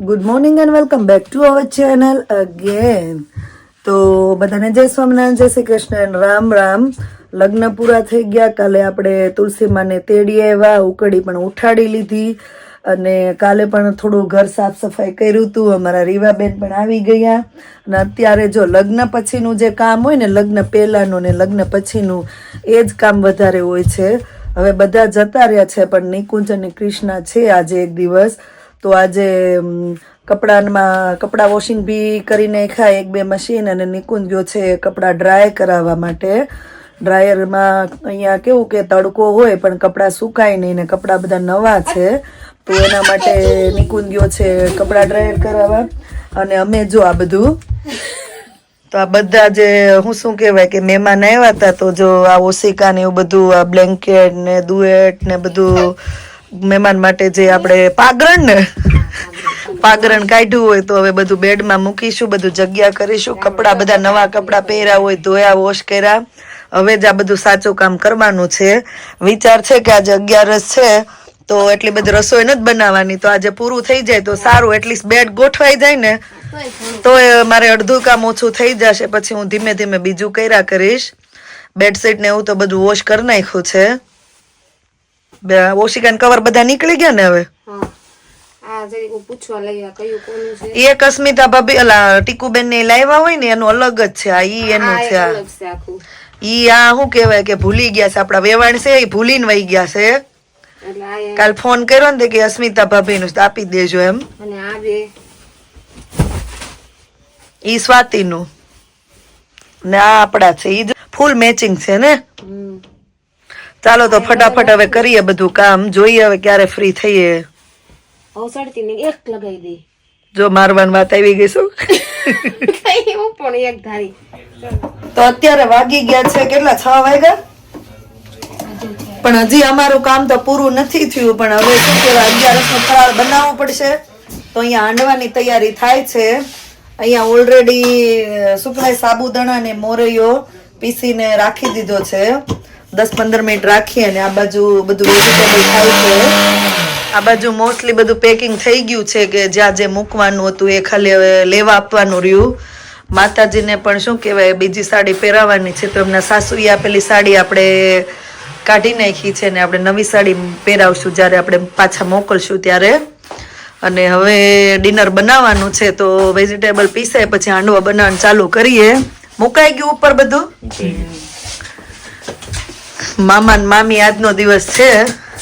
Good morning and welcome back to our channel again તો બધાને જય સ્વામિનારાયણ, જય શ્રી કૃષ્ણ. રામ રામ. લગ્ન પૂરા થઈ ગયા. કાલે આપણે તુલસીમાને તેડી આવ્યા. ઉકળી પણ ઉઠાડી લીધી. અને કાલે પણ થોડું ઘર સાફ સફાઈ કર્યું હતું. અમારા રીવાબેન પણ આવી ગયા. અને અત્યારે જો લગ્ન પછીનું જે કામ હોય ને, લગ્ન પહેલાંનું ને લગ્ન પછીનું, એ જ કામ વધારે હોય છે. હવે બધા જતા રહ્યા છે, પણ નિકુંજ અને કૃષ્ણા છે આજે એક દિવસ. તો આજે કપડામાં, કપડાં વોશિંગ બી કરી ખાય એક બે મશીન અને નિકુંજ ગયો છે કપડાં ડ્રાય કરાવવા માટે. ડ્રાયરમાં અહીંયા કેવું કે તડકો હોય પણ કપડાં સુકાય નહીં ને કપડાં બધા નવા છે. તો એના માટે નિકુંજ છે કપડાં ડ્રાયર કરાવવા. અને અમે જો આ બધું, તો આ બધા જે, હું શું કહેવાય કે મહેમાન આવ્યા હતા તો જો આ ઓશિકા ને એવું બધું, આ બ્લેન્કેટ ને દુએટ ને બધું મહેમાન માટે જે આપણે પાગરણ ને પાગરણ કાઢ્યું હોય તો હવે બધું બેડમાં મૂકીશું, બધું જગ્યા કરીશું, કપડાં બધા નવા કપડાં પહેર્યા હોય, ધોયા, વોશ કર્યા. હવે જ આ બધું સાચું કામ કરવાનું છે. વિચાર છે કે આજે અગિયારસ છે, તો એટલી બધી રસોઈ નથી બનાવવાની, તો આજે પૂરું થઈ જાય તો સારું, એટલીસ્ટ બેડ ગોઠવાઈ જાય ને. તો મારે અડધું કામ ઓછું થઈ જશે, પછી હું ધીમે ધીમે બીજું કર્યા કરીશ. બેડશીટ ને એવું તો બધું વોશ કરી નાખ્યું છે. ઓશિકાન કવર બધા નીકળી ગયા ને હવે? હા. આ જરીક હું પૂછવા લાગ્યા કયું કોનું છે? એ અસ્મિતા ભાભી અલા ટીકુબેન ને લાવ્યા હોય ને એનું અલગ જ છે. આ ઈ એનું છે આ. ઈ આ શું કેવાય કે ભૂલી ગયા છે આપડા વેવાણ છે એ ભૂલીને વહી ગયા છે. એક કાલ ફોન કર્યો ને કે અસ્મિતા ભાભી નું આપી દેજો એમ. અને આ બે? ઈ સ્વાતિનું. ને આ આપડા છે ઈ ફૂલ મેચિંગ છે ને? ચાલો તો ફટાફટ હવે કરીએ બધું કામ. જોઈએ હવે ક્યારે ફ્રી થઈએ. અવસળતી ને એક લગાવી દે. જો મારવાની વાત આવી ગઈ શું? હું પણ એક ધારી. તો અત્યારે વાગી ગયા છે કેટલા? છ વાગ્યા? પણ હજી અમારું કામ તો પૂરું નથી થયું પણ હવે શું કહેવાય અગિયારસ નો ફરાળ બનાવવો પડશે. તો અહીંયા હાંડવાની તૈયારી થાય છે. અહીંયા ઓલરેડી શું કહેવાય સાબુદાણા ને મોરૈયો પીસીને રાખી દીધો છે. દસ પંદર મિનિટ રાખી અને આ બાજુ બધું વેજીટેબલ થાય છે. આ બાજુ મોસ્ટલી બધું પેકિંગ થઈ ગયું છે કે જ્યાં જે મૂકવાનું હતું એ ખાલી હવે લેવા આપવાનું રહ્યું. માતાજીને પણ શું કહેવાય, બીજી સાડી પહેરાવાની છે તો એમના સાસુએ આપેલી સાડી આપણે કાઢી નાખી છે ને આપણે નવી સાડી પહેરાવશું જ્યારે આપણે પાછા મોકલશું ત્યારે. અને હવે ડિનર બનાવવાનું છે તો વેજીટેબલ પીસાય પછી હાંડવા બનાવવાનું ચાલુ કરીએ. મુકાઈ ગયું ઉપર બધું? મામા ને મામી આજનો દિવસ છે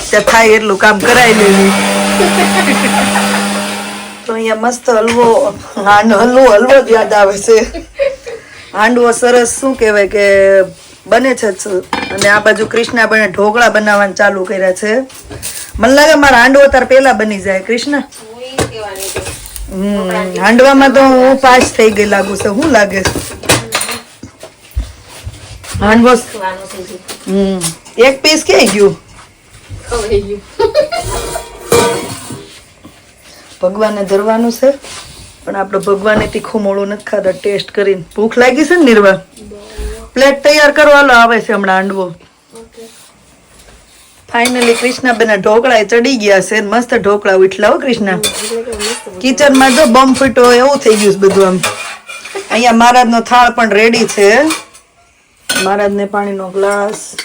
ત્યાં થાય એટલું કામ કરાવી લેવું તો અહીંયા મસ્ત હલવો હાંડ હલવો હલવો જ યાદ આવે છે હાંડવો સરસ શું કહેવાય કે બને છે. અને આ બાજુ કૃષ્ણા બને ઢોકળા બનાવવાનું ચાલુ કર્યા છે મને લાગે મારા હાંડવો તાર પેલા બની જાય કૃષ્ણ હું. હમ હાંડવામાં તો હું પાસ થઈ ગઈ લાગુ છે શું લાગે છે? હાંડવો ખાવાનું હમ. એક પીસ કે ગયું? ખવાઈ ભગવાનને ધરવાનું છે પણ આપણે ભગવાને તીખું મોળું નથી ખાતા ટેસ્ટ કરીને. ભૂખ લાગી છે ને નિર્વા? પ્લેટ તૈયાર કરવાનો આવે છે હમણાં હાંડવો. ફાઇનલી કૃષ્ણાબેન ઢોકળા ચડી ગયા છે મસ્ત ઢોકળા ઉઠલા હો કૃષ્ણા. એટલે કે મસ્ત કિચનમાં જો બમ ફૂટો એવું થઈ ગયું છે બધું આમ. અહીંયા મહારાજનો થાળ પણ રેડી છે. મહારાજને પાણીનો ગ્લાસ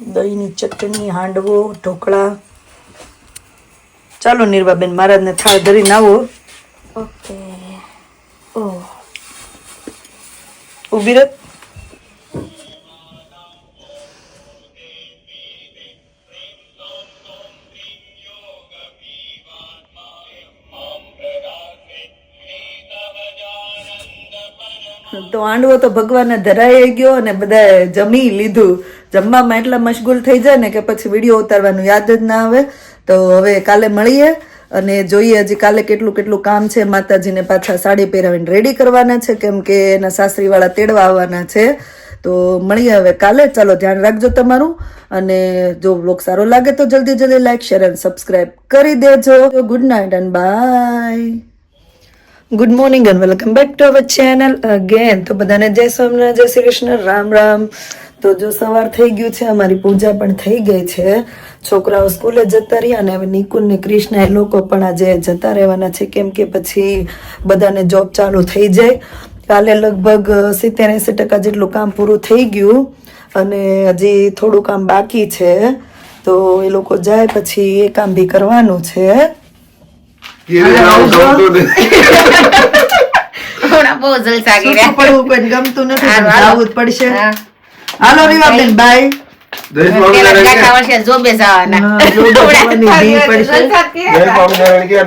દહીંની ચટણી હાંડવો ઢોકળા. ચાલો નિર્વાબેન મહારાજને થાળ ધરીને આવો. ઓકે. ઓહ. ઊભી રહે. તો હાંડવો તો ભગવાનને ધરાઈ ગયો અને બધાએ જમી લીધું. જમવામાં એટલા મશગુલ થઈ જાય ને કે પછી વીડિયો ઉતારવાનું યાદ જ ના આવે. તો હવે કાલે મળીએ અને જોઈએ હજી કાલે કેટલું કેટલું કામ છે માતાજીને પાછા સાડી પહેરાવીને રેડી કરવાના છે, કેમ કે એના સાસરીવાળા તેડવા આવવાના છે. તો મળીએ હવે કાલે. ચાલો ધ્યાન રાખજો તમારું. અને જો બ્લોગ સારો લાગે તો જલ્દી જલ્દી લાઈક શેર અને સબસ્ક્રાઈબ કરી દેજો. Good night and bye good morning and welcome back to our channel again તો બધાને જય સ્વામિનારાયણ, જય શ્રી કૃષ્ણ. રામ રામ. તો જો સવાર થઈ ગયું છે, અમારી પૂજા પણ થઈ ગઈ છે. છોકરાઓ સ્કૂલે જતા રહ્યા અને હવે નિકુલ ને કૃષ્ણ એ લોકો પણ આજે જતા રહેવાના છે. કેમ કે પછી બધાને જોબ ચાલુ થઈ જાય. કાલે લગભગ સિત્તેર એંસી ટકા જેટલું કામ પૂરું થઈ ગયું અને હજી થોડું કામ બાકી છે. તો એ લોકો જાય પછી એ કામ બી કરવાનું છે. બહુ જલસા કર્યા પડવું ગમતું નથી જ પડશે હાલો રીવાબેન બાય?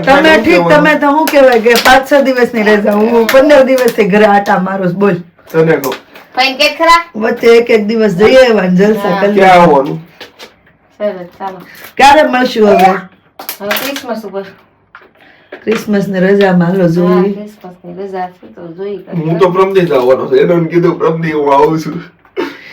તમે ઠીક તમે તો શું કહેવાય કે પાંચ છ દિવસની રજા હું પંદર દિવસથી ઘરે આટા મારું બોલ તને કહું. ફાઈન કેક ખરા વચ્ચે એક એક દિવસ જઈએ જલસા કરી ક્યારે મળશું હવે હવે ક્રિસમસ ઉપર ક્રિસમસની રજામાં હાલો જોઈએ. ક્રિસમસની રજા છે તો જોઈ હું તો પ્રમદી આવવાનો છું. એને કીધું પ્રમદી હું આવું છું.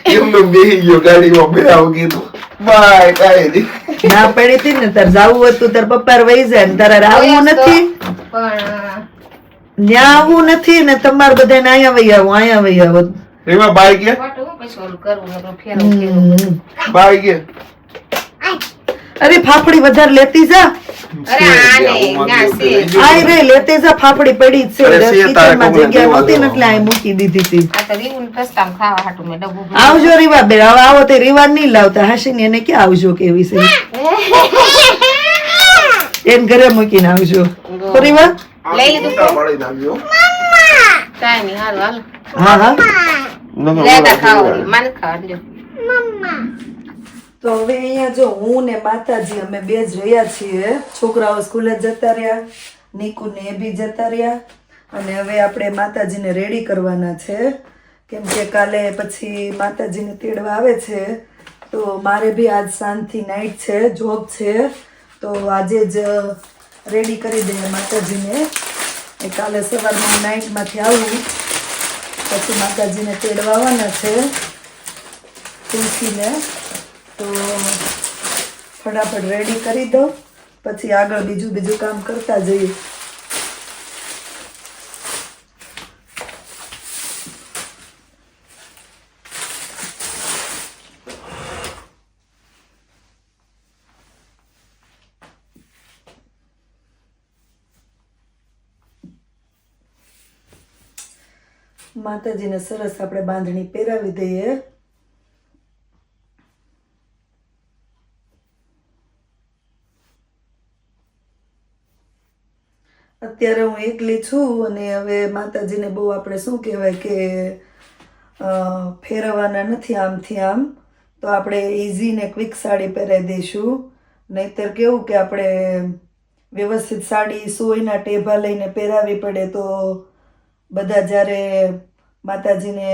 એમને બેહી ગયો ગાડીમાં બે આવું કીધું બાય કાંઈ નહીં. ના પડી હતી ને તાર જાવું હતું તાર પપ્પા વહી જાય ને તારા આવવું નથી. ત્યાં આવવું નથી ને તમારે બધાને અહીંયા વહી આવું અહીંયા વહી આવો. એમાં બાય હમ. બાય ગયા અરે ફાફડી વધારે લેતી જા. આઈ રે લેતી જા ફાફડી પડી છે. કિચનમાં જગ્યા નહોતી એટલે આ મૂકી દીધી હતી આવજો રીવા બેન હવે આવો તે રીવા નહીં લાવતા. હાશીની એને ક્યાં આવજો કેવી છે? એને ઘરે મૂકીને આવજો. રીવા? લઈ લીધું ઊંટા પાડી નાખજો. કાંઈ નહીં હાલ હાલ. હા હા. ઓલા ખાવા. માને ખાવા તો હવે અહીંયા જો હું ને માતાજી અમે બે જ રહ્યા છીએ. છોકરાઓ સ્કૂલે જતા રહ્યા, નીકુ ને એ બી જતા રહ્યા. અને હવે આપણે માતાજીને રેડી કરવાના છે. કેમ કે કાલે પછી માતાજીને તેડવા આવે છે. તો મારે બી આજ સાંજથી નાઇટ છે જોબ છે. તો આજે જ રેડી કરી દઈએ માતાજીને. એ કાલે સવારમાં નાઇટમાંથી આવું. પછી માતાજીને તેડવા આવવાના છે. તુલસીને. તો ફટાફટ રેડી કરી દો. પછી આગળ બીજું બીજું કામ કરતા જઈએ. માતાજીને સરસ આપણે બાંધણી પહેરાવી દઈએ. અત્યારે હું એકલી છું અને હવે માતાજીને બહુ આપણે શું કહેવાય કે ફેરવવાના નથી આમથી આમ, તો આપણે ઇઝી ને ક્વિક સાડી પહેરાવી દઈશું. નહીતર કેવું કે આપણે વ્યવસ્થિત સાડી સોયના ટેભા લઈને પહેરાવી પડે તો બધા જ્યારે માતાજીને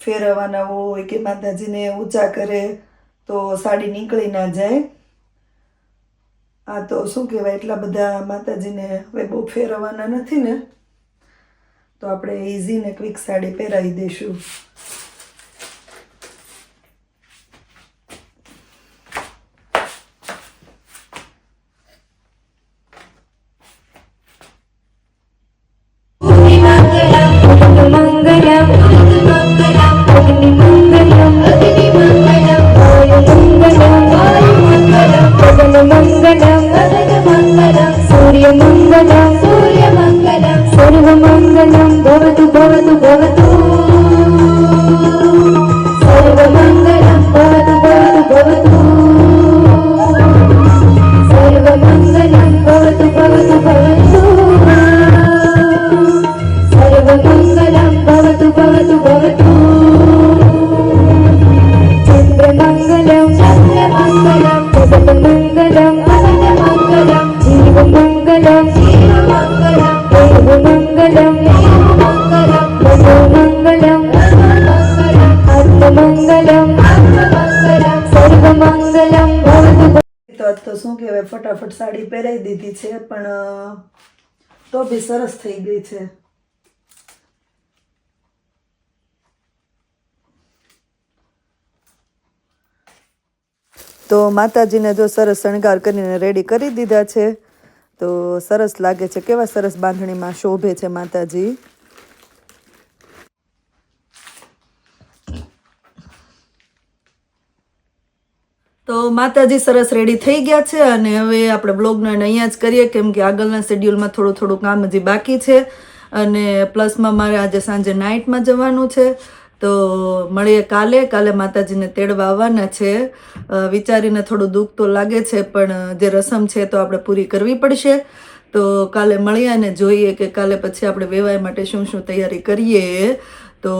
ફેરવવાના હોય કે માતાજીને ઊંચા કરે તો સાડી નીકળી ના જાય. આ તો શું કહેવાય, એટલા બધા માતાજીને હવે બહુ ફેરવવાના નથી ને? તો આપણે ઇઝી ને ક્વિક સાડી પહેરાવી દઈશું. सर्वमङ्गलं भवतु भवतु भवतु શું કહેવાય ફટાફટ સાડી પહેરાવી દીધી છે, પણ તો બી સરસ થઈ ગઈ છે. તો માતાજીને જો સરસ શણગાર કરીને રેડી કરી દીધા છે, તો સરસ લાગે છે. કેવા સરસ બાંધણીમાં શોભે છે માતાજી. તો માતાજી સરસ રેડી થઈ ગયા છે અને હવે આપણે બ્લોગનો એને અહીંયા જ કરીએ કેમ કે આગળના શેડ્યુલમાં થોડું થોડું કામ હજી બાકી છે. અને પ્લસમાં મારે આજે સાંજે નાઇટમાં જવાનું છે. તો મળીએ કાલે. કાલે માતાજીને તેડવા આવવાના છે. વિચારીને થોડું દુઃખ તો લાગે છે, પણ જે રસમ છે તો આપણે પૂરી કરવી પડશે. તો કાલે મળીએ અને જોઈએ કે કાલે પછી આપણે વેવાય માટે શું શું તૈયારી કરીએ. તો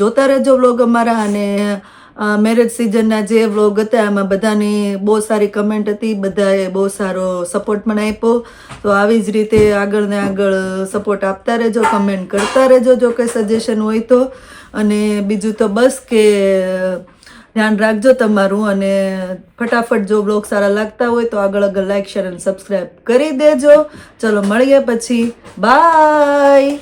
જોતા રહેજો વ્લોગ અમારા અને મેરેજ સિઝનના જે વ્લોગ હતા, એમાં બધાની બહુ સારી કમેન્ટ હતી, બધાએ બહુ સારો સપોર્ટ મને આપ્યો. તો આવી જ રીતે આગળ ને આગળ સપોર્ટ આપતા રહેજો કમેન્ટ કરતા રહેજો, જો કંઈ સજેશન હોય તો. અને બીજું તો બસ કે ધ્યાન રાખજો તમારું અને ફટાફટ જો બ્લોગ સારા લાગતા હોય તો આગળ આગળ લાઈક શેર અને સબસ્ક્રાઈબ કરી દેજો. ચલો, મળીએ પછી. બાય